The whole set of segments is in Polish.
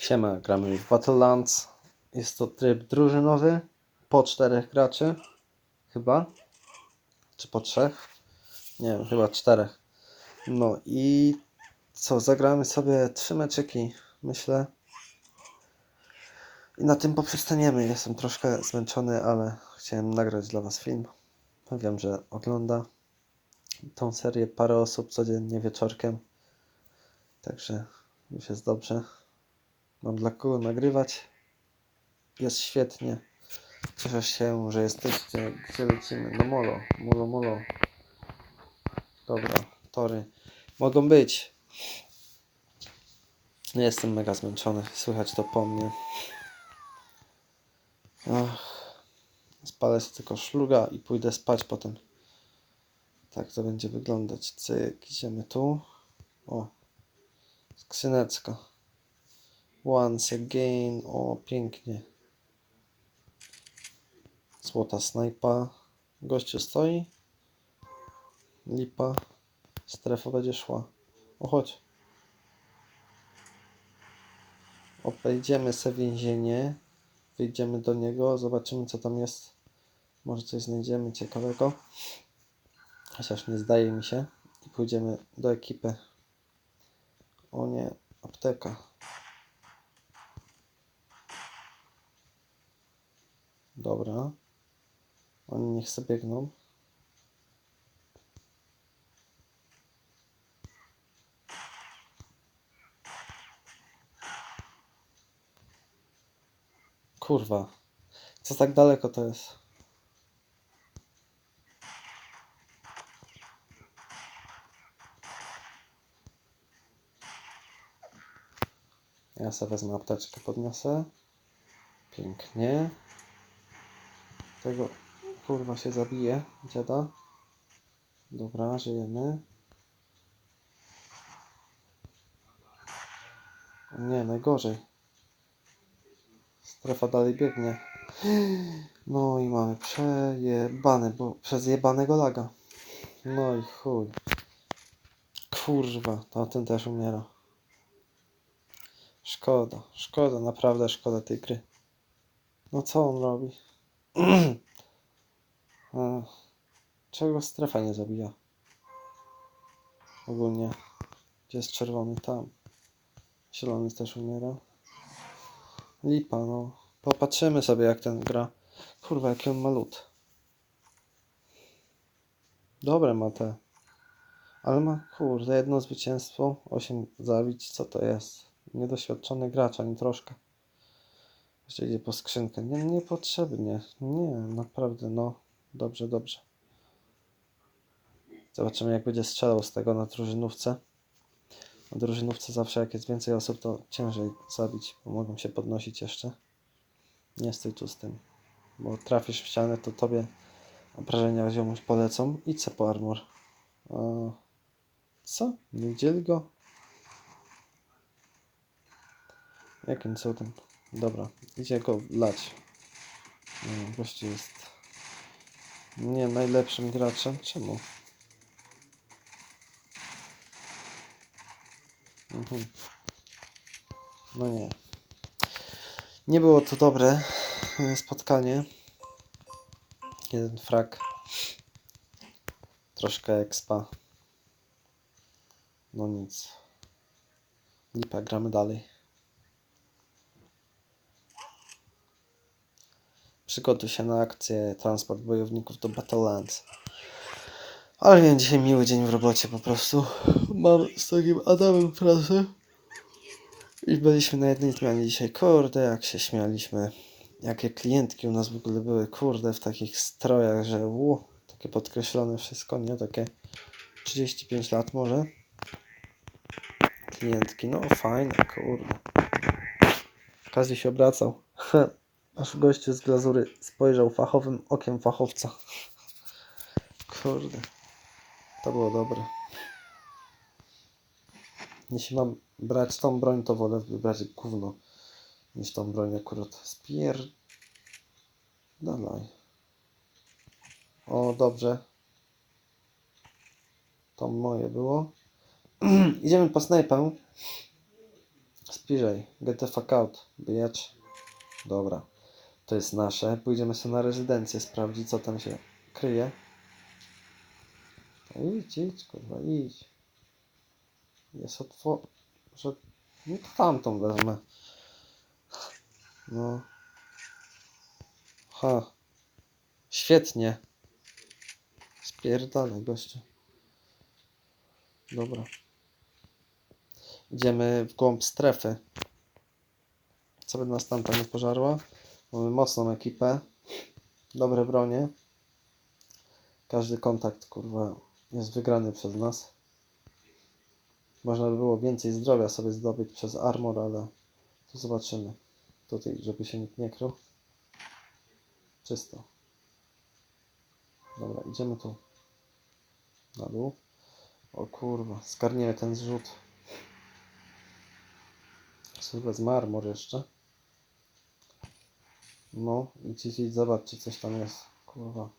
Siema, gramy w Battlelands. Jest to tryb drużynowy po czterech graczy. Chyba. Czy po trzech? Nie wiem, chyba czterech. No i co, zagramy sobie trzy meczyki, myślę. I na tym poprzestaniemy. Jestem troszkę zmęczony, ale chciałem nagrać dla Was film. Wiem, że ogląda tą serię parę osób codziennie wieczorkiem. Także już jest dobrze. Mam dla kogo nagrywać. Jest świetnie. Cieszę się, że jesteście. Gdzie lecimy? No molo, molo, molo. Dobra, tory. Mogą być. No, Jestem mega zmęczony. Słychać to po mnie. Ach. Spalę sobie tylko szluga i pójdę spać potem. Tak to będzie wyglądać. Cyk, idziemy tu. O, skrzyneczka. Once again. O, pięknie. Złota snajpa. Gościu stoi. Lipa. Strefa będzie szła. O, chodź. Obejdziemy se więzienie. Wyjdziemy do niego. Zobaczymy, co tam jest. Może coś znajdziemy ciekawego. Chociaż nie zdaje mi się. I pójdziemy do ekipy. O nie, apteka. Dobra. Oni niech sobie biegną. Kurwa. Co tak daleko to jest? Ja sobie wezmę apteczkę, podniosę. Pięknie. Tego kurwa się zabije, dziada. Dobra, żyjemy. Nie, najgorzej. Strefa dalej biegnie. No i mamy przejebane, bo przez jebanego laga. No i chuj. Kurwa, to ten też umiera. Szkoda, szkoda, naprawdę szkoda tej gry. No co on robi? Czego strefa nie zabija? Ogólnie. Gdzie jest czerwony? Tam. Zielony też umiera. Lipa, no. Popatrzymy sobie jak ten gra. Kurwa, jaki on ma lód. Dobre ma te. Ale ma, kurde, jedno zwycięstwo, 8 zabić, co to jest? Niedoświadczony gracz, ani troszkę. Jeszcze idzie po skrzynkę. Nie, niepotrzebnie. Nie, naprawdę, no. Dobrze, dobrze. Zobaczymy, jak będzie strzelał z tego na drużynówce. Na drużynówce zawsze, jak jest więcej osób, to ciężej zabić, bo mogą się podnosić jeszcze. Nie stój tu z tym. Bo trafisz w ścianę, to tobie obrażenia ziomuś polecą. Idź se po armor. Co? Nie widzieli go? Jakim cudem? Dobra, idzie go lać. Gościu jest nie najlepszym graczem. Czemu? Mhm. No nie. Nie było to dobre e, spotkanie. Jeden frak. Troszkę expa. No nic. Lipa, gramy dalej. Przygotuj się na akcję transport bojowników do Battlelands. Ale miałem dzisiaj miły dzień w robocie po prostu. Mam z takim Adamem pracę. I byliśmy na jednej zmianie dzisiaj. Kurde, jak się śmialiśmy. Jakie klientki u nas w ogóle były. Kurde, w takich strojach, że ło, takie podkreślone wszystko, nie? Takie 35 lat może. Klientki, no fajne, kurde. Każdy się obracał. Aż gościu z glazury spojrzał fachowym okiem fachowca. Kurde. To było dobre. Jeśli mam brać tą broń, to wolę wybrać gówno niż tą broń akurat. Spier... Dalej. O, dobrze. To moje było. Idziemy po snajpę. Zbliżej. Get the fuck out, bitch. Dobra. To jest nasze. Pójdziemy sobie na rezydencję sprawdzić, co tam się kryje. No idź, idź, kurwa, idź. Jest otwo... że... No to tamtą wezmę. No. Ha. Świetnie. Spierdalaj, gościu. Dobra. Idziemy w głąb strefy. Co by nas tam nie pożarła? Mamy mocną ekipę. Dobre bronie. Każdy kontakt, kurwa, jest wygrany przez nas. Można by było więcej zdrowia sobie zdobyć przez armor, ale to zobaczymy. Tutaj, żeby się nikt nie krył. Czysto. Dobra, idziemy tu. Na dół. O kurwa, zgarniemy ten zrzut. Sobie wezmę armor jeszcze. No, idź, idź, idź, zobaczcie, coś tam jest. Kurwa.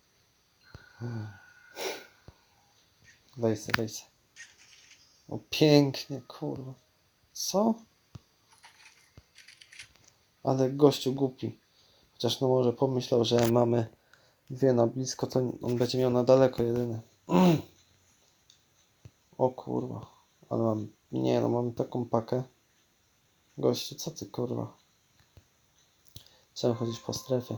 Weź se, se. O, pięknie, kurwa. Co? Ale gościu głupi. Chociaż no może pomyślał, że mamy dwie na blisko, to on będzie miał na daleko jedyny. O kurwa. Ale mam... Nie no, mam taką pakę. Gościu, co ty kurwa? Czemu chodzisz po strefie?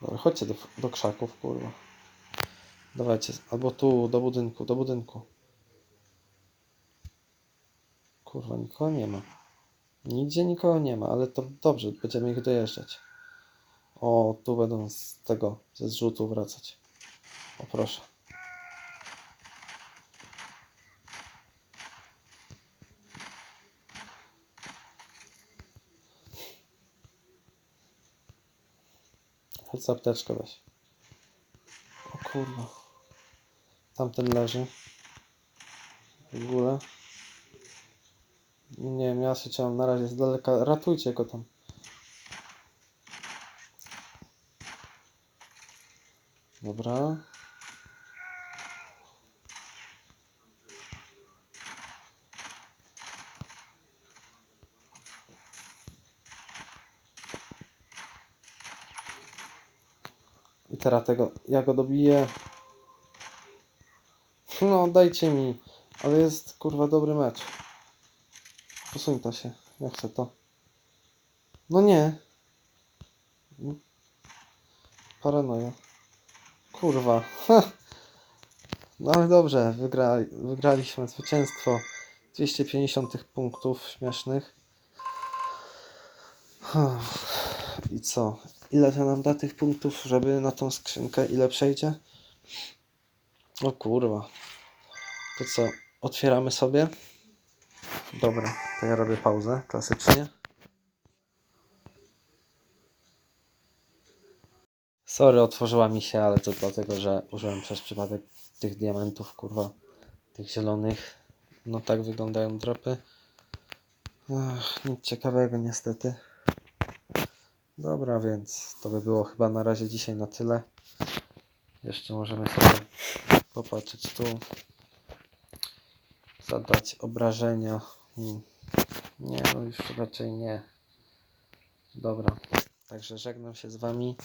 Dobra, chodźcie do, do krzaków, kurwa. Dawajcie, albo tu, do budynku, do budynku. Kurwa, nikogo nie ma. Nigdzie nikogo nie ma, ale to dobrze, będziemy ich dojeżdżać. O, tu będą z tego, ze zrzutu wracać. O, proszę. Za apteczkę weź. O kurwa. Tamten leży. W ogóle. Nie wiem, ja się chciałem na razie z daleka. Ratujcie go tam. Dobra. Teraz tego, ja go dobiję. No, dajcie mi. Ale jest, kurwa, dobry mecz. Posuń to się. Ja chcę to. No nie. Paranoja. Kurwa. No ale dobrze, wygrali, wygraliśmy zwycięstwo. 250 tych punktów śmiesznych. I co? Ile to nam da tych punktów, żeby na tą skrzynkę? Ile przejdzie? O kurwa. To co? Otwieramy sobie? Dobra, to ja robię pauzę, klasycznie. Sorry, otworzyła mi się, ale to dlatego, że użyłem przez przypadek tych diamentów, kurwa, tych zielonych. No tak wyglądają dropy. Ach, nic ciekawego niestety. Dobra, więc to by było chyba na razie dzisiaj na tyle. Jeszcze możemy sobie popatrzeć tu. Zadać obrażenia. Hmm. Nie, no już raczej nie. Dobra, także żegnam się z Wami.